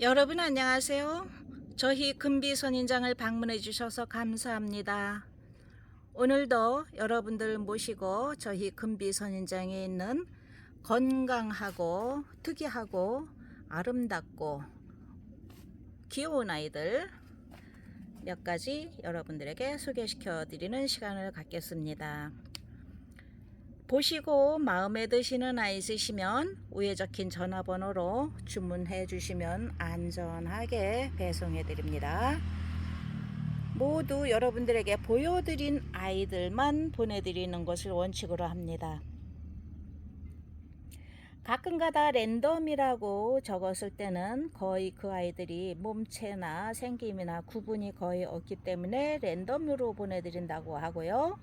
여러분 안녕하세요. 저희 금비 선인장을 방문해 주셔서 감사합니다. 오늘도 여러분들 모시고 저희 금비 선인장에 있는 건강하고 특이하고 아름답고 귀여운 아이들 몇 가지 여러분들에게 소개시켜 드리는 시간을 갖겠습니다. 보시고 마음에 드시는 아이 있으시면 위에 적힌 전화번호로 주문해 주시면 안전하게 배송해 드립니다. 모두 여러분들에게 보여드린 아이들만 보내드리는 것을 원칙으로 합니다. 가끔가다 랜덤이라고 적었을 때는 거의 그 아이들이 몸체나 생김이나 구분이 거의 없기 때문에 랜덤으로 보내드린다고 하고요.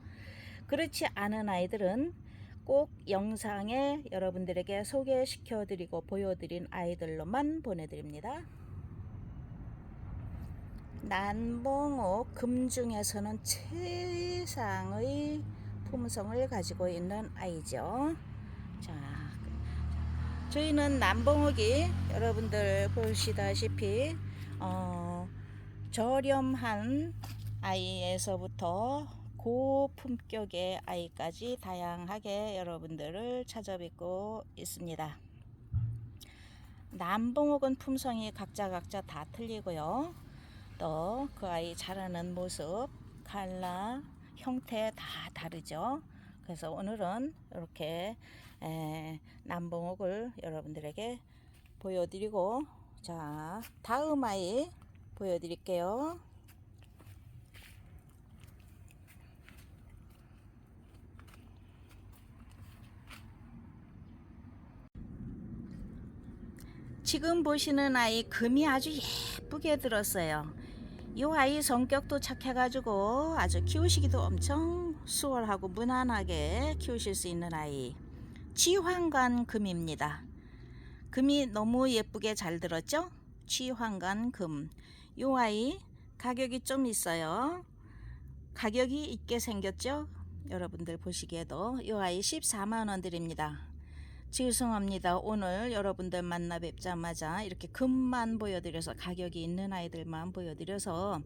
그렇지 않은 아이들은 꼭 영상에 여러분들에게 소개시켜 드리고 보여드린 아이들로만 보내드립니다. 난봉옥 금 중에서는 최상의 품성을 가지고 있는 아이죠. 자, 저희는 남봉옥이 여러분들 보시다시피 어, 저렴한 아이에서부터 고품격의 아이까지 다양하게 여러분들을 찾아뵙고 있습니다. 남봉옥은 품성이 각자 각자 다 틀리고요. 또 그 아이 자라는 모습, 칼라, 형태 다 다르죠. 그래서 오늘은 이렇게 에, 남봉옥을 여러분들에게 보여드리고 자 다음 아이 보여드릴게요. 지금 보시는 아이 금이 아주 예쁘게 들었어요. 이 아이 성격도 착해가지고 아주 키우시기도 엄청 수월하고 무난하게 키우실 수 있는 아이. 취황관 금입니다. 금이 너무 예쁘게 잘 들었죠? 취황관 금. 이 아이 가격이 좀 있어요. 가격이 있게 생겼죠? 여러분들 보시기에도 이 아이 14만 원 드립니다. 죄송합니다. 오늘 여러분들 만나 뵙자마자 이렇게 금만 보여드려서 가격이 있는 아이들만 보여드려서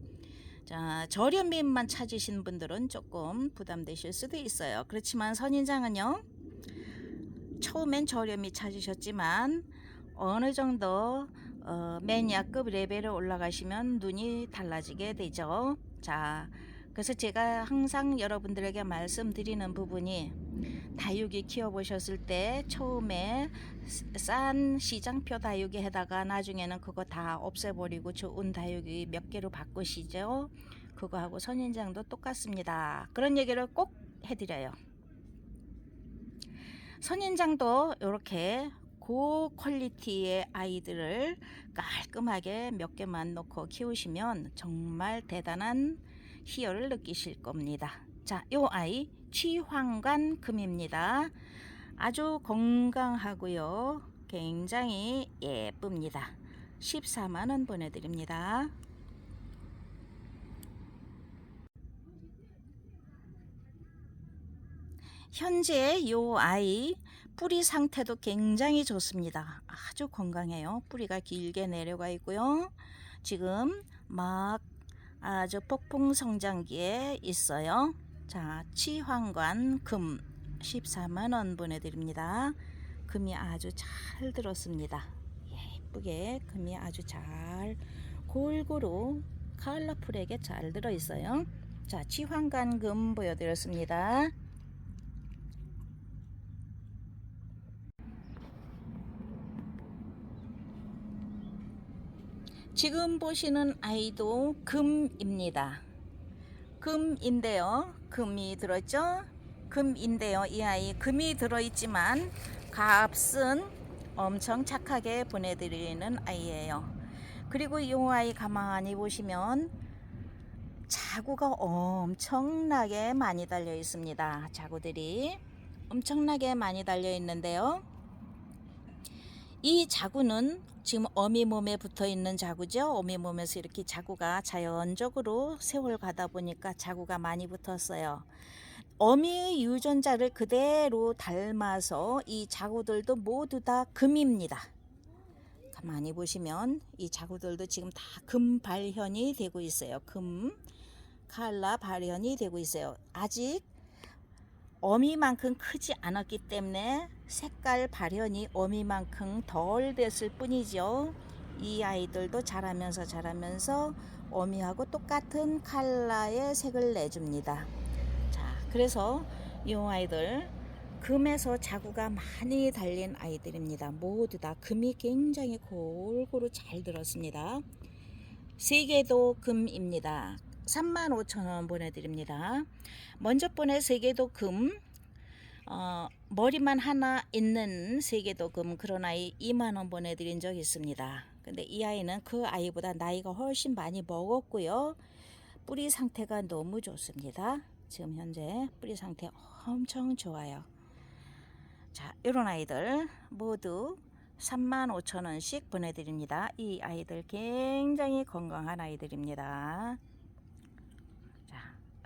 자, 저렴빈만 찾으신 분들은 조금 부담되실 수도 있어요. 그렇지만 선인장은요. 처음엔 저렴히 찾으셨지만 어느 정도 어, 매니아급 레벨에 올라가시면 눈이 달라지게 되죠. 자, 그래서 제가 항상 여러분들에게 말씀드리는 부분이 다육이 키워보셨을 때 처음에 싼 시장표 다육이 해다가 나중에는 그거 다 없애버리고 좋은 다육이 몇 개로 바꾸시죠. 그거하고 선인장도 똑같습니다. 그런 얘기를 꼭 해드려요. 선인장도 이렇게 고 퀄리티의 아이들을 깔끔하게 몇 개만 놓고 키우시면 정말 대단한 희열을 느끼실 겁니다. 자, 요 아이 취황관 금입니다. 아주 건강하고요. 굉장히 예쁩니다. 14만원 보내드립니다. 현재 요 아이 뿌리 상태도 굉장히 좋습니다. 아주 건강해요. 뿌리가 길게 내려가 있고요. 지금 막 아주 폭풍 성장기에 있어요. 자, 치황관 금 14만원 보내드립니다. 금이 아주 잘 들었습니다. 예쁘게 금이 아주 잘 골고루 컬러풀하게 잘 들어있어요. 자, 치황관 금 보여드렸습니다. 지금 보시는 아이도 금입니다. 금인데요. 금이 들었죠? 금인데요. 이 아이 금이 들어있지만 값은 엄청 착하게 보내드리는 아이예요. 그리고 이 아이 가만히 보시면 자구가 엄청나게 많이 달려 있습니다. 자구들이 엄청나게 많이 달려 있는데요. 이 자구는 지금 어미 몸에 붙어 있는 자구죠. 어미 몸에서 이렇게 자구가 자연적으로 세월 가다 보니까 자구가 많이 붙었어요. 어미의 유전자를 그대로 닮아서 이 자구들도 모두 다 금입니다. 가만히 보시면 이 자구들도 지금 다 금 발현이 되고 있어요. 금 칼라 발현이 되고 있어요. 아직 어미만큼 크지 않았기 때문에 색깔 발현이 어미만큼 덜 됐을 뿐이죠. 이 아이들도 자라면서 자라면서 어미하고 똑같은 칼라의 색을 내줍니다. 자, 그래서 이 아이들 금에서 자구가 많이 달린 아이들입니다. 모두 다 금이 굉장히 골고루 잘 들었습니다. 세 개도 금입니다. 35,000원 보내드립니다. 먼저 보내 세 개도 금, 어, 머리만 하나 있는 세 개도 금 그런 아이 2만원 보내드린 적 있습니다. 근데 이 아이는 그 아이보다 나이가 훨씬 많이 먹었고요. 뿌리 상태가 너무 좋습니다. 지금 현재 뿌리 상태 엄청 좋아요. 자, 이런 아이들 모두 35,000원씩 보내드립니다. 이 아이들 굉장히 건강한 아이들입니다.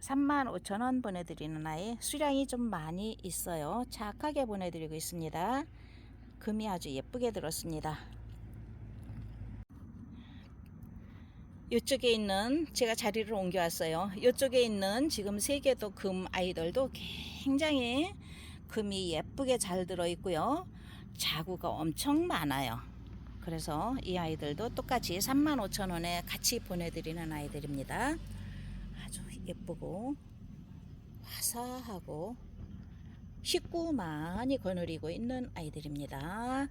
자, 35,000원 보내드리는 아이 수량이 좀 많이 있어요. 착하게 보내드리고 있습니다. 금이 아주 예쁘게 들었습니다. 이쪽에 있는 제가 자리를 옮겨왔어요. 이쪽에 있는 지금 세 개도 금 아이들도 굉장히 금이 예쁘게 잘 들어 있고요. 자구가 엄청 많아요. 그래서 이 아이들도 똑같이 35,000원에 같이 보내드리는 아이들입니다. 예쁘고 화사하고 식구 많이 거느리고 있는 아이들입니다.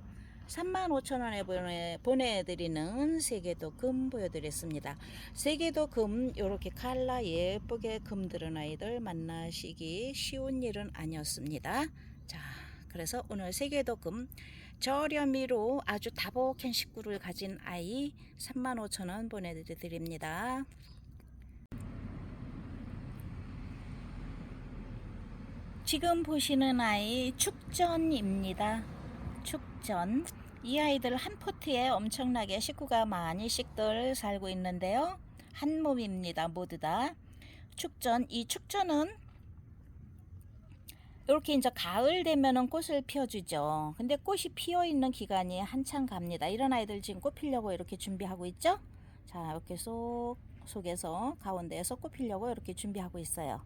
35,000원에 보내, 보내드리는 세계도 금 보여드렸습니다. 세계도 금 이렇게 칼라 예쁘게 금 들은 아이들 만나시기 쉬운 일은 아니었습니다. 자, 그래서 오늘 세계도 금 저렴이로 아주 다복한 식구를 가진 아이 35,000원 보내드립니다. 지금 보시는 아이 축전입니다. 축전. 이 아이들 한 포트에 엄청나게 식구가 많이씩들 살고 있는데요. 한 몸입니다. 모두 다. 축전. 이 축전은 이렇게 이제 가을 되면은 꽃을 피워주죠. 근데 꽃이 피어 있는 기간이 한참 갑니다. 이런 아이들 지금 꽃 피려고 이렇게 준비하고 있죠. 자, 이렇게 속 속에서 가운데에서 꽃 피려고 이렇게 준비하고 있어요.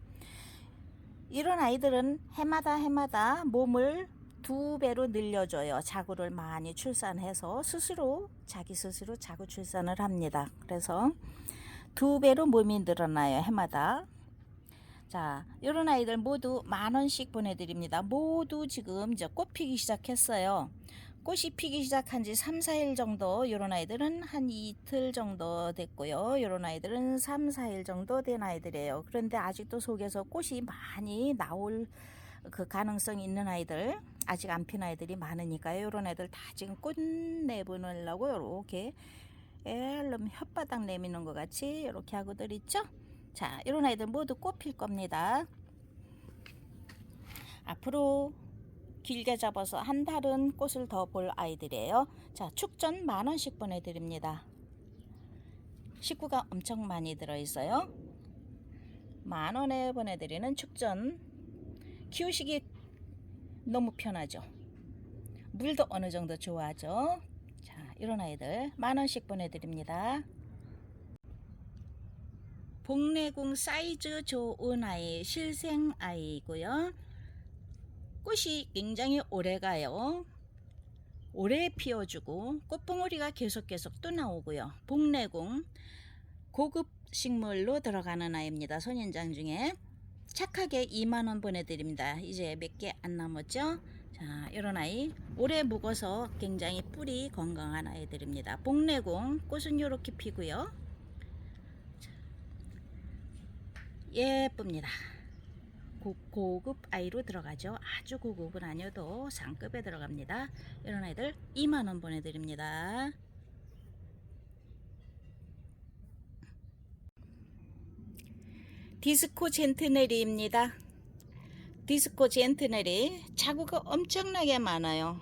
이런 아이들은 해마다 해마다 몸을 두 배로 늘려줘요. 자구를 많이 출산해서 스스로 자기 스스로 자구 출산을 합니다. 그래서 두 배로 몸이 늘어나요. 해마다. 자, 이런 아이들 모두 만 원씩 보내드립니다. 모두 지금 이제 꽃 피기 시작했어요. 꽃이 피기 시작한 지 3, 4일 정도, 이런 아이들은 한 이틀 정도 됐고요. 이런 아이들은 3, 4일 정도 된 아이들이에요. 그런데 아직도 속에서 꽃이 많이 나올 그 가능성이 있는 아이들, 아직 안 핀 아이들이 많으니까요. 이런 애들 다 지금 꽃 내보내려고 이렇게 앨럼 혓바닥 내미는 것 같이 이렇게 하고들 있죠? 자, 이런 아이들 모두 꽃 필 겁니다. 앞으로 길게 잡아서 한 달은 꽃을 더 볼 아이들이에요. 자, 축전 만 원씩 보내드립니다. 식구가 엄청 많이 들어있어요. 만 원에 보내드리는 축전. 키우시기 너무 편하죠. 물도 어느 정도 좋아하죠. 자, 이런 아이들 만 원씩 보내드립니다. 복내궁 사이즈 좋은 아이, 실생 아이고요. 꽃이 굉장히 오래 가요. 오래 피워주고 꽃봉오리가 계속 계속 또 나오고요. 복내궁 고급 식물로 들어가는 아이입니다. 선인장 중에 착하게 2만원 보내드립니다. 이제 몇 개 안 남았죠? 자, 이런 아이 오래 묵어서 굉장히 뿌리 건강한 아이들입니다. 복내궁 꽃은 이렇게 피고요. 예쁩니다. 고, 고급 아이로 들어가죠. 아주 고급은 아니어도 상급에 들어갑니다. 이런 아이들 2만원 보내드립니다. 디스코 젠트네리입니다. 디스코 젠트네리 자구가 엄청나게 많아요.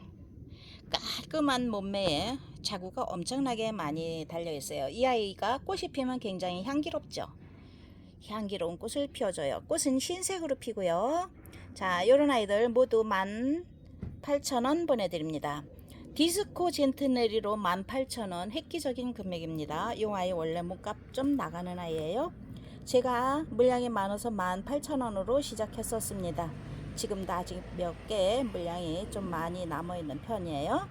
깔끔한 몸매에 자구가 엄청나게 많이 달려 있어요. 이 아이가 꽃이 피면 굉장히 향기롭죠. 향기로운 꽃을 피워줘요. 꽃은 흰색으로 피고요. 자, 요런 아이들 모두 18,000원 보내드립니다. 디스코 젠트네리로 18,000원 획기적인 금액입니다. 이 아이 원래 몸값 좀 나가는 아이예요. 제가 물량이 많아서 18,000원으로 시작했었습니다. 지금도 아직 몇 개 물량이 좀 많이 남아있는 편이에요.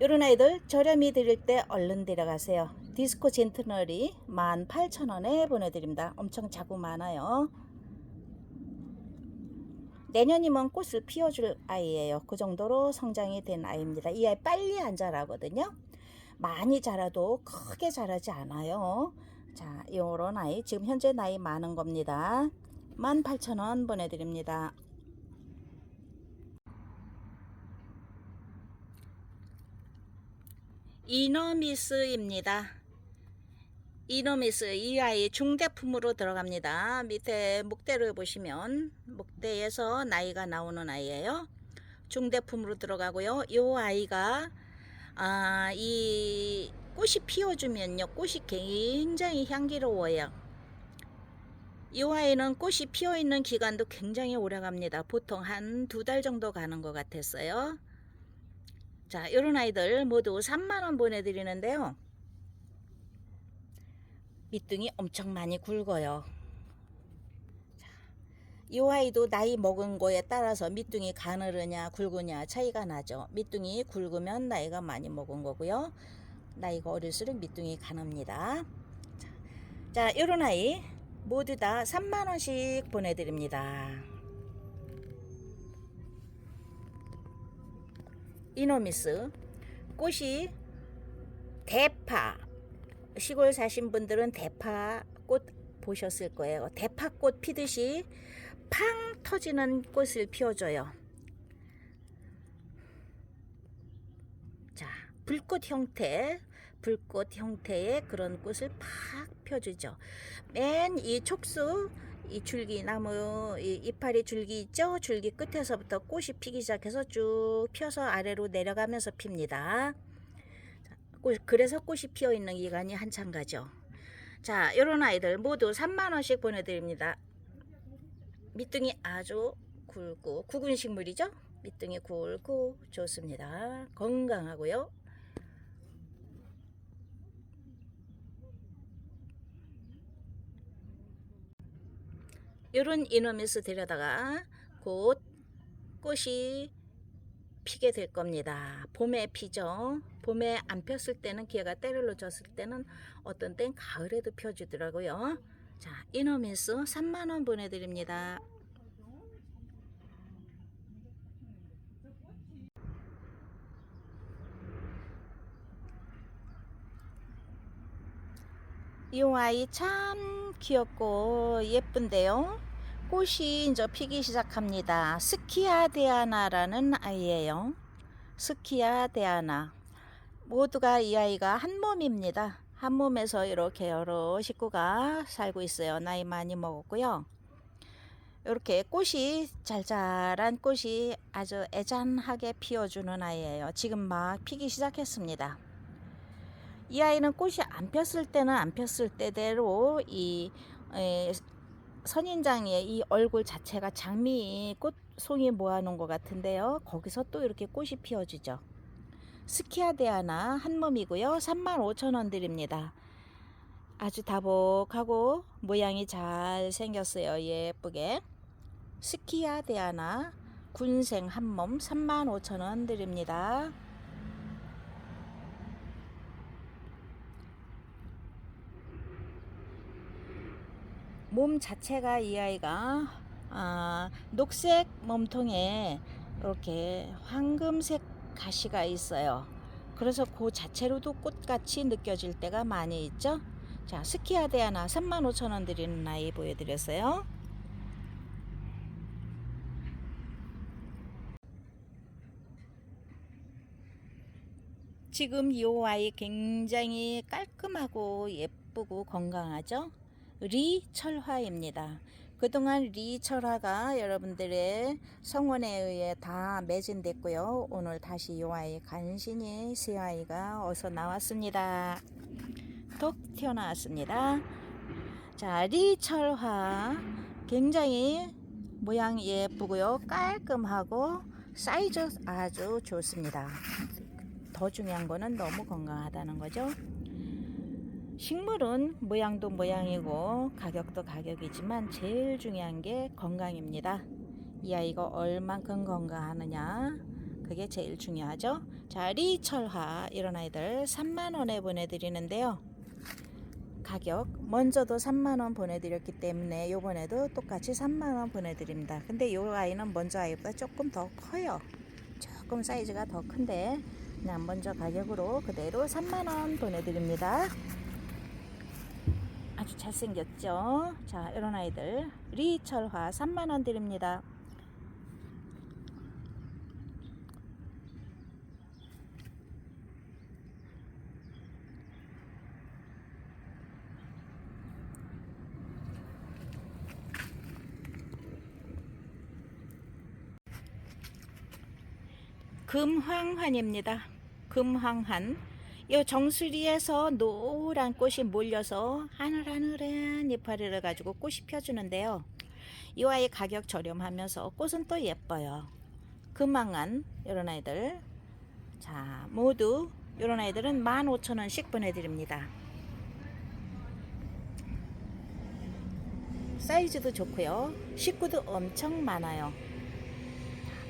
이런 아이들 저렴히 드릴 때 얼른 데려가세요. 디스코 젠트널이 18,000원에 보내드립니다. 엄청 자구 많아요. 내년이면 꽃을 피워줄 아이예요. 그 정도로 성장이 된 아이입니다. 이 아이 빨리 안 자라거든요. 많이 자라도 크게 자라지 않아요. 자, 요런 아이 지금 현재 나이 많은 겁니다. 18,000원 보내드립니다. 이너미스입니다. 이너미스 이 아이 중대품으로 들어갑니다. 밑에 목대를 보시면 목대에서 나이가 나오는 아이예요. 중대품으로 들어가고요. 이 아이가 아, 이 꽃이 피어주면요, 꽃이 굉장히 향기로워요. 이 아이는 꽃이 피어 있는 기간도 굉장히 오래 갑니다. 보통 한 두 달 정도 가는 것 같았어요. 자, 이런 아이들 모두 3만원 보내드리는데요. 밑둥이 엄청 많이 굵어요. 자, 이 아이도 나이 먹은 거에 따라서 밑둥이 가느르냐 굵으냐 차이가 나죠. 밑둥이 굵으면 나이가 많이 먹은 거고요. 나이가 어릴수록 밑둥이 가늡니다. 자, 자 이런 아이 모두 다 3만원씩 보내드립니다. 이노미스 꽃이 대파 시골 사신 분들은 대파 꽃 보셨을 거예요. 대파꽃 피듯이 팡 터지는 꽃을 피워줘요. 자, 불꽃 형태, 불꽃 형태의 그런 꽃을 팍 펴주죠. 맨 이 촉수, 이 줄기 나무, 이 이파리 줄기 있죠? 줄기 끝에서부터 꽃이 피기 시작해서 쭉 펴서 아래로 내려가면서 핍니다. 꽃, 그래서 꽃이 피어 있는 기간이 한참 가죠. 자, 이런 아이들 모두 3만 원씩 보내드립니다. 밑둥이 아주 굵고 굵은 식물이죠. 밑둥이 굵고 좋습니다. 건강하고요. 이런 이너미스 데려다가 곧 꽃이 피게 될 겁니다. 봄에 피죠. 봄에 안 폈을 때는 기회가 때를 졌을 때는 어떤 땐 가을에도 펴주더라고요. 자, 이너미스 3만원 보내드립니다. 이 아이 참 귀엽고 예쁜데요. 꽃이 이제 피기 시작합니다. 스키아 데아나라는 아이예요. 스키아 데아나. 모두가 이 아이가 한 몸입니다. 한 몸에서 이렇게 여러 식구가 살고 있어요. 나이 많이 먹었고요. 이렇게 꽃이 잘잘한 꽃이 아주 애잔하게 피어주는 아이예요. 지금 막 피기 시작했습니다. 이 아이는 꽃이 안 폈을 때는 안 폈을 때대로 이 에, 선인장의 이 얼굴 자체가 장미 꽃송이 모아놓은 것 같은데요. 거기서 또 이렇게 꽃이 피어지죠. 스키아데아나 한 몸이고요. 35,000원 드립니다. 아주 다복하고 모양이 잘 생겼어요. 예쁘게. 스키아데아나 군생 한 몸 35,000원 드립니다. 몸 자체가 이 아이가 아, 녹색 몸통에 이렇게 황금색 가시가 있어요. 그래서 그 자체로도 꽃같이 느껴질 때가 많이 있죠. 자, 스키아데 하나 35,000원 드리는 아이 보여드렸어요. 지금 이 아이 굉장히 깔끔하고 예쁘고 건강하죠? 리철화입니다. 그동안 리철화가 여러분들의 성원에 의해 다 매진됐고요. 오늘 다시 이 아이 간신히 새 아이가 어서 나왔습니다. 톡 튀어나왔습니다. 자, 리철화 굉장히 모양 예쁘고요. 깔끔하고 사이즈 아주 좋습니다. 더 중요한 거는 너무 건강하다는 거죠. 식물은 모양도 모양이고 가격도 가격이지만 제일 중요한 게 건강입니다. 이 아이가 얼만큼 건강하느냐 그게 제일 중요하죠. 자 리철화 이런 아이들 3만 원에 보내드리는데요. 가격 먼저도 3만 원 보내드렸기 때문에 요번에도 똑같이 3만 원 보내드립니다. 근데 요 아이는 먼저 아이보다 조금 더 커요. 조금 사이즈가 더 큰데 그냥 먼저 가격으로 그대로 3만 원 보내드립니다. 아주 잘생겼죠? 자 이런 아이들 리철화 3만 원 드립니다. 금황환입니다. 금황환. 이 정수리에서 노란 꽃이 몰려서 하늘하늘한 이파리를 가지고 꽃이 펴주는데요. 이 아이 가격 저렴하면서 꽃은 또 예뻐요. 금황환 이런 아이들. 자 모두 이런 아이들은 15,000원씩 보내드립니다. 사이즈도 좋고요. 식구도 엄청 많아요.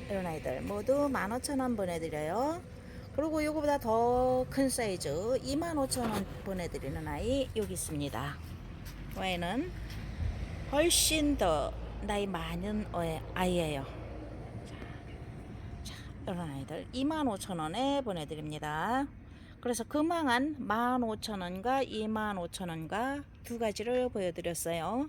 이런 아이들 모두 15,000원 보내드려요. 그리고 이거보다 더 큰 사이즈 25,000원 보내드리는 아이 여기 있습니다. 이 아이는 훨씬 더 나이 많은 어- 아이예요. 자, 이런 아이들 25,000원에 보내드립니다. 그래서 금왕한 15,000원과 25,000원과 두 가지를 보여드렸어요.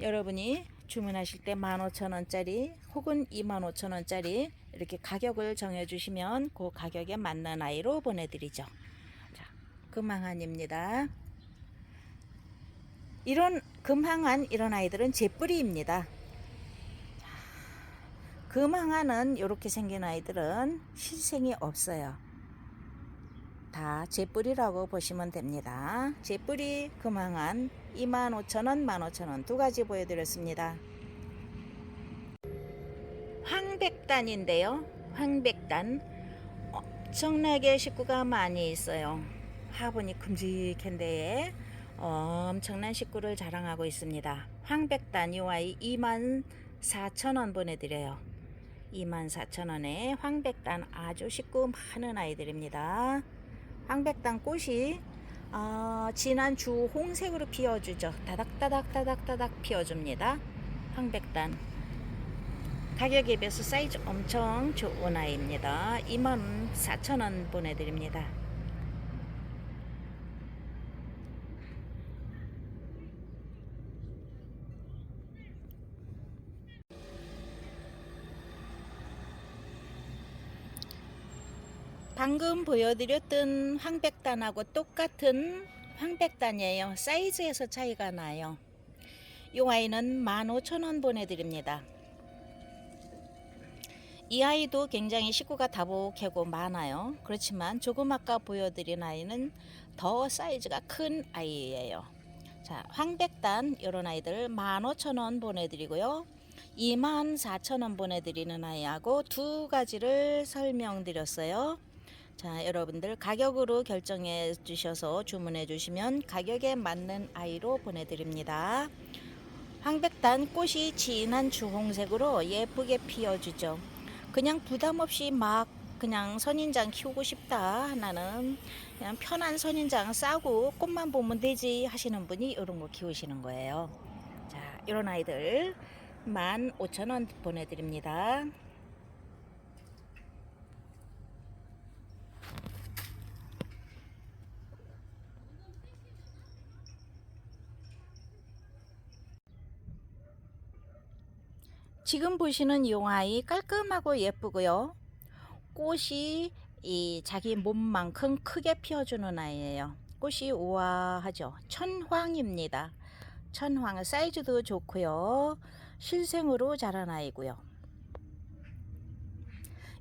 여러분이 주문하실 때 15,000원짜리 혹은 25,000원짜리 이렇게 가격을 정해주시면 그 가격에 맞는 아이로 보내드리죠. 자, 금항한입니다. 이런 금항한 이런 아이들은 제뿌리입니다. 자, 금항한은 이렇게 생긴 아이들은 실생이 없어요. 다 제뿌리라고 보시면 됩니다. 제뿌리 금항한 25,000원, 15,000원 두 가지 보여드렸습니다. 황백단인데요. 황백단 엄청나게 식구가 많이 있어요. 화분이 큼직한데 엄청난 식구를 자랑하고 있습니다. 황백단 이 아이 24,000원 보내드려요. 24,000원에 황백단 아주 식구 많은 아이들입니다. 황백단 꽃이 어, 진한 주 홍색으로 피어주죠. 다닥다닥 다닥다닥 피어줍니다. 황백단 가격에 비해서 사이즈 엄청 좋은 아이입니다. 24,000원 보내드립니다. 방금 보여드렸던 황백단하고 똑같은 황백단이에요. 사이즈에서 차이가 나요. 이 아이는 15,000원 보내드립니다. 이 아이도 굉장히 식구가 다복하고 많아요. 그렇지만 조금 아까 보여드린 아이는 더 사이즈가 큰 아이예요. 자, 황백단 이런 아이들 15,000원 보내드리고요. 24,000원 보내드리는 아이하고 두 가지를 설명드렸어요. 자, 여러분들 가격으로 결정해 주셔서 주문해 주시면 가격에 맞는 아이로 보내드립니다. 황백단 꽃이 진한 주홍색으로 예쁘게 피어주죠. 그냥 부담 없이 막 그냥 선인장 키우고 싶다. 나는 그냥 편한 선인장 싸고 꽃만 보면 되지 하시는 분이 이런 거 키우시는 거예요. 자, 이런 아이들 15,000원 보내드립니다. 지금 보시는 이 아이 깔끔하고 예쁘고요. 꽃이 이 자기 몸만큼 크게 피어주는 아이예요. 꽃이 우아하죠. 천황입니다. 천황 사이즈도 좋고요. 실생으로 자란 아이고요.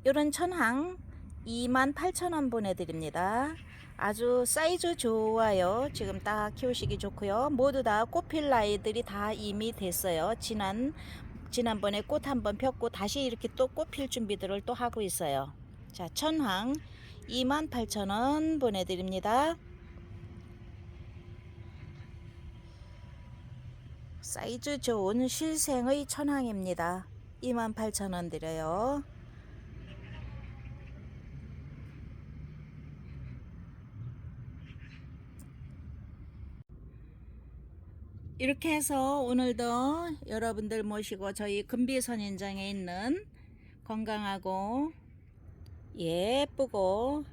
이런 천황 28,000원 보내드립니다. 아주 사이즈 좋아요. 지금 딱 키우시기 좋고요. 모두 다 꽃필 아이들이 다 이미 됐어요. 지난 지난번에 꽃 한 번 폈고 다시 이렇게 또 꽃 필 준비들을 또 하고 있어요. 자, 천황 28,000원 보내드립니다. 사이즈 좋은 실생의 천황입니다. 28,000원 드려요. 이렇게 해서 오늘도 여러분들 모시고 저희 금비선인장에 있는 건강하고 예쁘고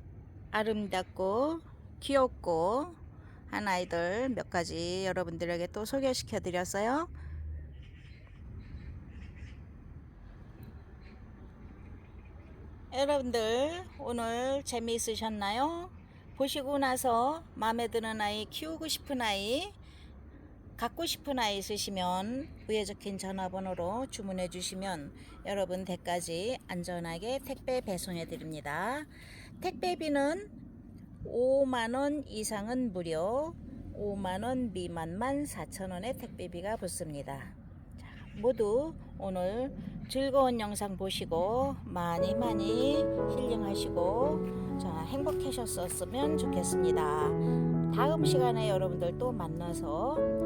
아름답고 귀엽고 한 아이들 몇 가지 여러분들에게 또 소개시켜 드렸어요. 여러분들 오늘 재미있으셨나요? 보시고 나서 마음에 드는 아이 키우고 싶은 아이 갖고 싶은 아이 있으시면 위에 적힌 전화번호로 주문해 주시면 여러분 댁까지 안전하게 택배 배송해 드립니다. 택배비는 5만원 이상은 무료 5만원 미만만 4천원의 택배비가 붙습니다. 자, 모두 오늘 즐거운 영상 보시고 많이 많이 힐링하시고 자, 행복하셨었으면 좋겠습니다. 다음 시간에 여러분들 또 만나서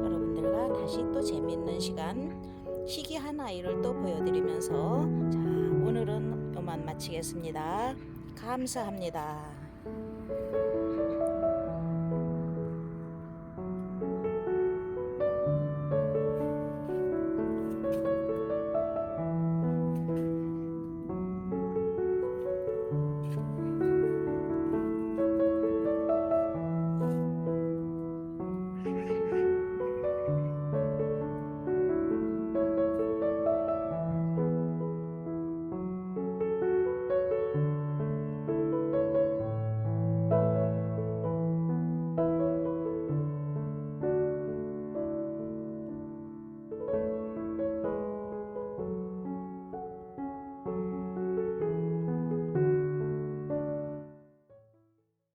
여러분들과 다시 또 재밌는 시간 희귀 한 아이를 또 보여드리면서 자 오늘은 이만 마치겠습니다. 감사합니다.